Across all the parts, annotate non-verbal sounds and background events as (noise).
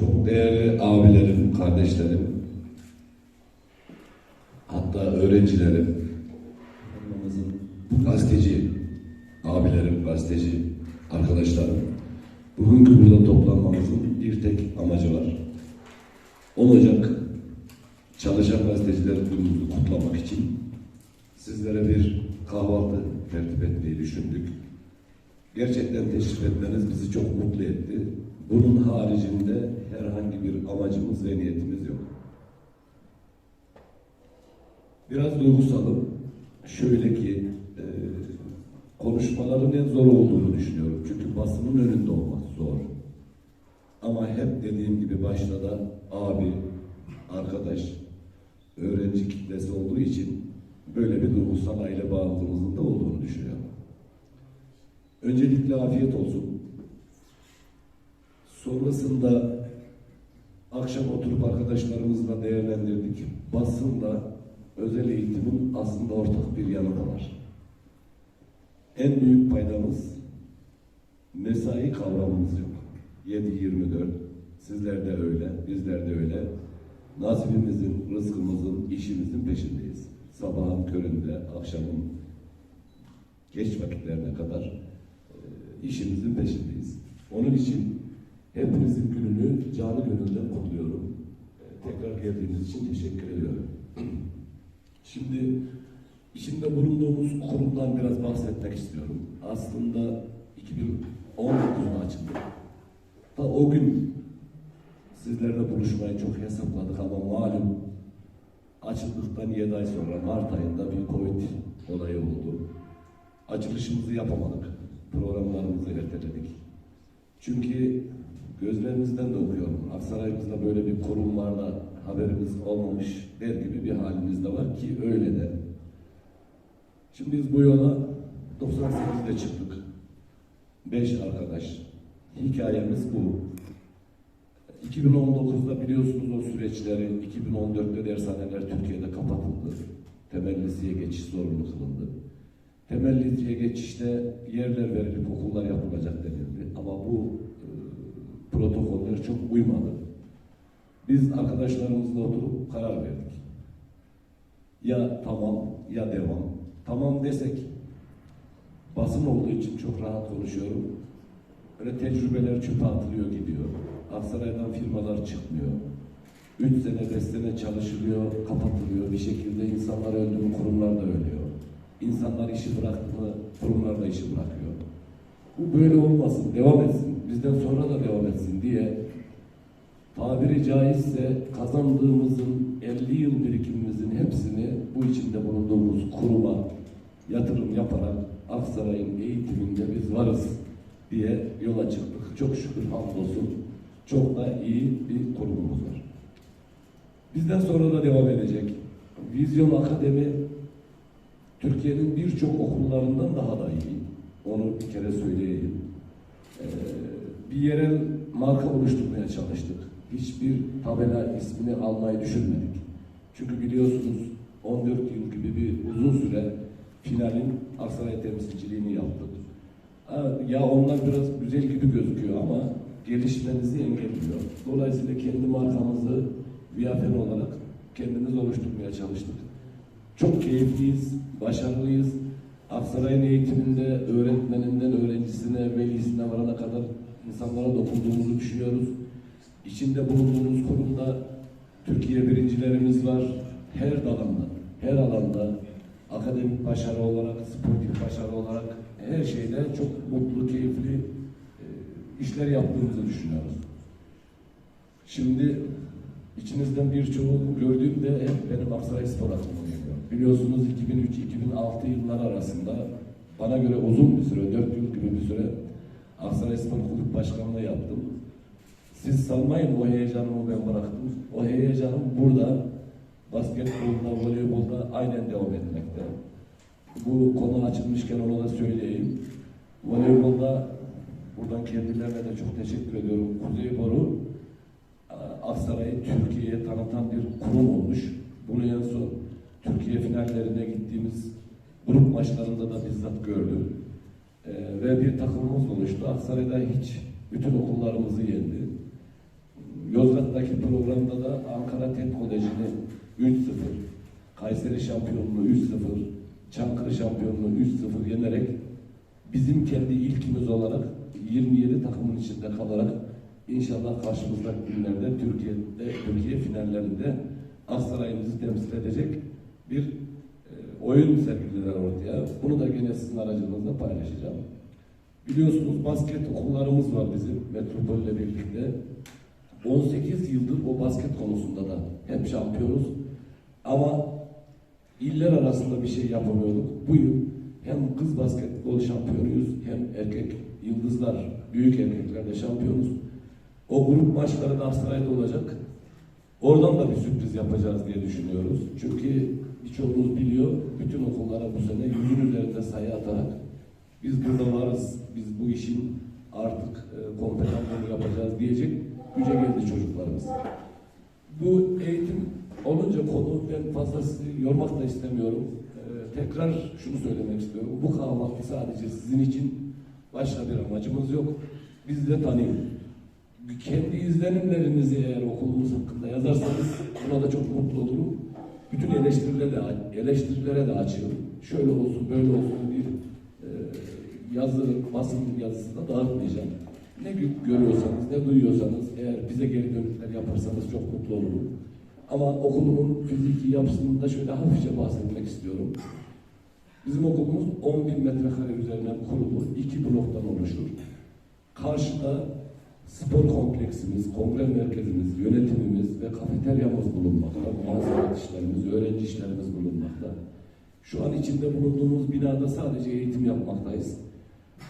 Çok değerli abilerim, kardeşlerim, hatta öğrencilerim, gazeteci abilerim, gazeteci arkadaşlarım, bugünkü burada toplanmamızın bir tek amacı var. 10 Ocak Çalışan Gazeteciler Günümüzü kutlamak için sizlere bir kahvaltı tertip etmeyi düşündük. Gerçekten teşrif etmeniz bizi çok mutlu etti. Bunun haricinde herhangi bir amacımız ve niyetimiz yok. Biraz duygusalım. Şöyle ki e, konuşmaların en zor olduğunu düşünüyorum. Çünkü basının önünde olmak zor. Ama hep dediğim gibi başta da abi, arkadaş, öğrenci kitlesi olduğu için böyle bir duygusal aile bağımlılığımızın da olduğunu düşünüyorum. Öncelikle afiyet olsun. Sonrasında akşam oturup arkadaşlarımızla değerlendirdik. Basınla özel eğitimin aslında ortak bir yanı da var. En büyük paydamız mesai kavramımız yok. 7-24 sizler de öyle, bizler de öyle. Nasibimizin, rızkımızın, işimizin peşindeyiz. Sabahın köründe, akşamın geç vakitlerine kadar e, işimizin peşindeyiz. Onun için hepinizin gününü canı gönülden kutluyorum. E, tekrar geldiğiniz için teşekkür ediyorum. (clears throat) Şimdi içinde bulunduğumuz kurumdan biraz bahsetmek istiyorum. Aslında 2019'da açıldı. Ta o gün sizlerle buluşmayı çok hesapladık ama malum açıldıktan 7 ay sonra Mart ayında bir Covid olayı oldu. Açılışımızı yapamadık. Programlarımızı erteledik. Çünkü gözlerinizden de okuyorum. Aksaray'ımızda böyle bir kurum var haberimiz olmamış der gibi bir halimiz de var ki öyle de. Şimdi biz bu yola 98'de çıktık. Beş arkadaş. Hikayemiz bu. 2019'da biliyorsunuz o süreçleri, 2014'te dershaneler Türkiye'de kapatıldı. Temellisiye geçiş zorunlu kılındı. Temellisiye geçişte yerler verilip okullar yapılacak denildi. Ama bu protokoller çok uymadı. Biz arkadaşlarımızla oturup karar verdik. Ya tamam ya devam. Tamam desek basın olduğu için çok rahat konuşuyorum. Böyle tecrübeler çöpe atılıyor gidiyor. Aksaray'dan firmalar çıkmıyor. Üç sene, beş sene çalışılıyor, kapatılıyor. Bir şekilde insanlar öldü mü kurumlar da ölüyor. İnsanlar işi bıraktı mı kurumlar da işi bırakıyor. Bu böyle olmasın, devam etsin. Bizden sonra da devam etsin diye tabiri caizse kazandığımızın 50 yıl birikimimizin hepsini bu içinde bulunduğumuz kuruma yatırım yaparak Aksaray'ın eğitiminde biz varız diye yola çıktık. Çok şükür hamdolsun çok da iyi bir kurumumuz var. Bizden sonra da devam edecek. Vizyon Akademi Türkiye'nin birçok okullarından daha da iyi. Onu bir kere söyleyeyim. Ee, bir yerel marka oluşturmaya çalıştık. Hiçbir tabela ismini almayı düşünmedik. Çünkü biliyorsunuz 14 yıl gibi bir uzun süre finalin Aksaray temsilciliğini yaptık. Ya onlar biraz güzel gibi gözüküyor ama gelişmenizi engelliyor. Dolayısıyla kendi markamızı Viafen olarak kendimiz oluşturmaya çalıştık. Çok keyifliyiz, başarılıyız. Aksaray'ın eğitiminde öğretmeninden öğrencisine, velisine varana kadar insanlara dokunduğumuzu düşünüyoruz. İçinde bulunduğumuz kurumda Türkiye birincilerimiz var. Her dalanda, her alanda akademik başarı olarak, sportif başarı olarak her şeyde çok mutlu, keyifli e, işler yaptığımızı düşünüyoruz. Şimdi içinizden birçoğu gördüğümde hep benim Aksaray Spor aklıma. Biliyorsunuz 2003-2006 yıllar arasında bana göre uzun bir süre, 4 yıl gibi bir süre Aksaray Spor Kulüp Başkanlığı yaptım. Siz sanmayın o heyecanımı ben bıraktım. O heyecanım burada basketbolda, voleybolda aynen devam etmekte. Bu konu açılmışken ona da söyleyeyim. Voleybolda buradan kendilerine de çok teşekkür ediyorum. Kuzey Boru Aksaray'ı Türkiye'ye tanıtan bir kurum olmuş. Bunu en son Türkiye finallerine gittiğimiz grup maçlarında da bizzat gördüm. Ee, ve bir takımımız oluştu. Aksaray'da hiç bütün okullarımızı yendi. Ankara'daki programda da Ankara TED Koleji'ni 3-0, Kayseri şampiyonluğu 3-0, Çankırı şampiyonluğu 3-0 yenerek bizim kendi ilkimiz olarak 27 takımın içinde kalarak inşallah karşımızdaki günlerde Türkiye'de Türkiye finallerinde Aksaray'ımızı temsil edecek bir oyun sergilediler ortaya. Bunu da gene sizin aracınızla paylaşacağım. Biliyorsunuz basket okullarımız var bizim Metropolle birlikte. 18 yıldır o basket konusunda da hep şampiyonuz. Ama iller arasında bir şey yapamıyorduk. Bu yıl hem kız basketbol şampiyonuyuz hem erkek yıldızlar, büyük erkeklerde şampiyonuz. O grup maçları da Aksaray'da olacak. Oradan da bir sürpriz yapacağız diye düşünüyoruz. Çünkü birçoğunuz biliyor, bütün okullara bu sene yüzün üzerinde sayı atarak biz burada varız, biz bu işin artık e, kompetanlığını yapacağız diyecek güce geldi çocuklarımız. Bu eğitim olunca konu ben fazla sizi yormak da istemiyorum. Ee, tekrar şunu söylemek istiyorum. Bu kahvaltı sadece sizin için başka bir amacımız yok. Bizi de tanıyın. Kendi izlenimlerinizi eğer okulumuz hakkında yazarsanız buna da çok mutlu olurum. Bütün eleştirilere de, eleştirilere de açığım. Şöyle olsun, böyle olsun bir e, yazı, basın yazısı da dağıtmayacağım. Ne gö- görüyorsanız, ne duyuyorsanız, eğer bize geri dönükler yaparsanız çok mutlu olurum. Ama okulumun fiziki yapısını da şöyle hafifçe bahsetmek istiyorum. Bizim okulumuz 10 bin metrekare üzerinden kurulu, iki bloktan oluşur. Karşıda spor kompleksimiz, kongre merkezimiz, yönetimimiz ve kafeteryamız bulunmakta. Muhasebe işlerimiz, öğrenci işlerimiz bulunmakta. Şu an içinde bulunduğumuz binada sadece eğitim yapmaktayız.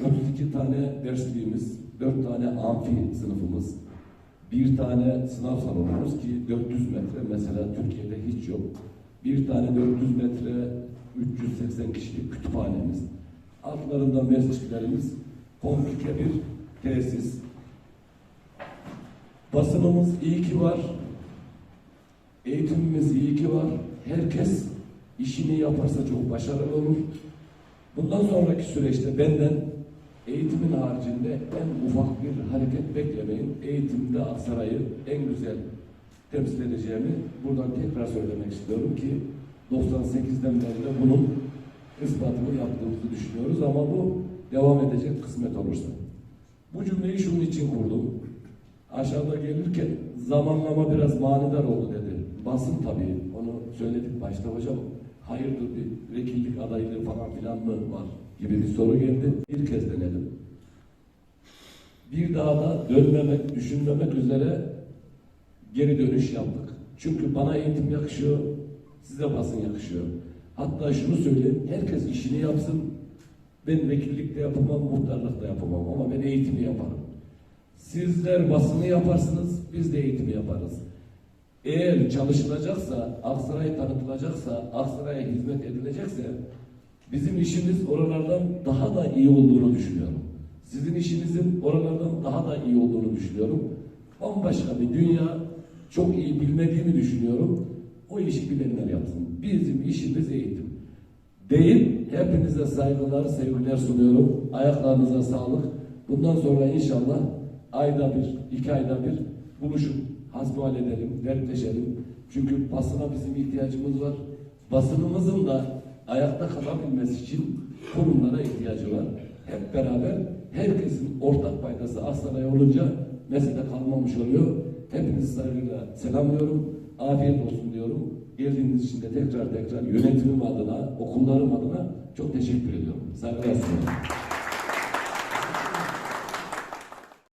32 tane dersliğimiz, 4 tane amfi sınıfımız, bir tane sınav salonumuz ki 400 metre mesela Türkiye'de hiç yok. Bir tane 400 metre 380 kişilik kütüphanemiz. Altlarında mescitlerimiz, komplike bir tesis. Basınımız iyi ki var. Eğitimimiz iyi ki var. Herkes işini yaparsa çok başarılı olur. Bundan sonraki süreçte benden eğitimin haricinde en ufak bir hareket beklemeyin. Eğitimde Aksaray'ı en güzel temsil edeceğimi buradan tekrar söylemek istiyorum ki 98'den beri de bunun ispatını yaptığımızı düşünüyoruz ama bu devam edecek kısmet olursa. Bu cümleyi şunun için kurdum. Aşağıda gelirken zamanlama biraz manidar oldu dedi. Basın tabii, onu söyledik başta hocam. Hayırdır bir vekillik adaylığı falan filan mı var gibi bir soru geldi. Bir kez denedim. Bir daha da dönmemek, düşünmemek üzere geri dönüş yaptık. Çünkü bana eğitim yakışıyor, size basın yakışıyor. Hatta şunu söyleyeyim, herkes işini yapsın. Ben vekillik de yapamam, muhtarlık da yapamam ama ben eğitimi yaparım. Sizler basını yaparsınız, biz de eğitimi yaparız. Eğer çalışılacaksa, Aksaray tanıtılacaksa, Aksaray'a hizmet edilecekse bizim işimiz oralardan daha da iyi olduğunu düşünüyorum. Sizin işinizin oralardan daha da iyi olduğunu düşünüyorum. Bambaşka bir dünya, çok iyi bilmediğimi düşünüyorum. O işi bilenler yapsın. Bizim işimiz eğitim. Değil, hepinize saygılar, sevgiler sunuyorum. Ayaklarınıza sağlık. Bundan sonra inşallah ayda bir, iki ayda bir buluşup hasbihal edelim, dertleşelim. Çünkü basına bizim ihtiyacımız var. Basınımızın da ayakta kalabilmesi için kurumlara ihtiyacı var. Hep beraber herkesin ortak paydası Aksaray olunca mesele kalmamış oluyor. Hepinizi saygıyla selamlıyorum. Afiyet olsun diyorum. Geldiğiniz için de tekrar tekrar yönetimim adına, okullarım adına çok teşekkür ediyorum. Saygılar sunuyorum.